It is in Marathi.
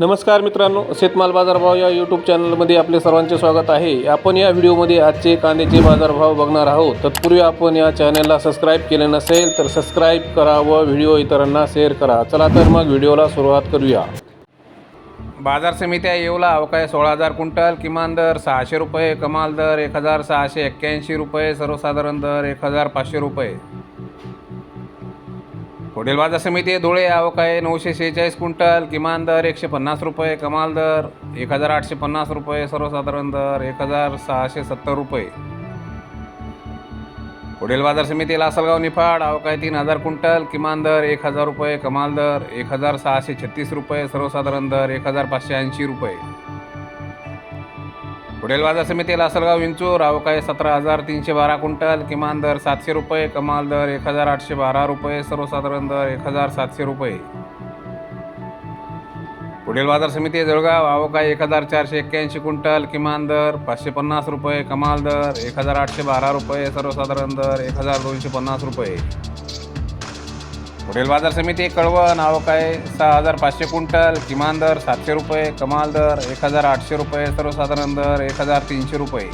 नमस्कार मित्रांनो शेतमाल बाजारभाव या यूट्यूब चॅनलमध्ये आपले सर्वांचे स्वागत आहे. आपण या व्हिडिओमध्ये आजचे कांद्याचे बाजारभाव बघणार आहोत. तत्पूर्वी आपण या चॅनलला सबस्क्राईब केले नसेल तर सबस्क्राईब करा व व्हिडिओ इतरांना शेअर करा. चला तर मग व्हिडिओला सुरुवात करूया. बाजार समित्या येवला अवकाय सोळा हजार क्विंटल किमान दर सहाशे रुपये कमाल दर एक हजार सहाशे एक्क्याऐंशी रुपये सर्वसाधारण दर एक हजार पाचशे रुपये. हॉटेल बाजार समिती धुळे आवक आहे नऊशे शेहेचाळीस क्विंटल किमान दर एकशे पन्नास रुपये कमाल दर एक हजार आठशे पन्नास रुपये सर्वसाधारण दर एक हजार सहाशे सत्तर रुपये. हॉटेल बाजार समिती लासलगाव निफाड आवक आहे तीन हजार क्विंटल किमान दर एक हजार रुपये कमाल दर एक हजार सहाशे छत्तीस रुपये सर्वसाधारण दर एक हजार पाचशे ऐंशी रुपये. पुढील बाजार समिती लासलगाव विंचूर अवकाय सतरा हजार तीनशे बारा क्विंटल किमान दर सातशे रुपये कमाल दर एक हजार आठशे बारा रुपये सर्वसाधारण दर एक हजार सातशे रुपये. पुढील बाजार समिती जळगाव अवकाय एक हजार चारशे एक्क्याऐंशी क्विंटल किमान दर पाचशे पन्नास रुपये कमाल दर एक हजार आठशे बारा रुपये सर्वसाधारण दर एक हजार दोनशे पन्नास रुपये. पुढील बाजार समिती कळवण अवकाय सहा हजार पाचशे क्विंटल किमान दर सातशे रुपये कमाल दर एक हजार आठशे रुपये सर्वसाधारण दर एक हजार तीनशे रुपये.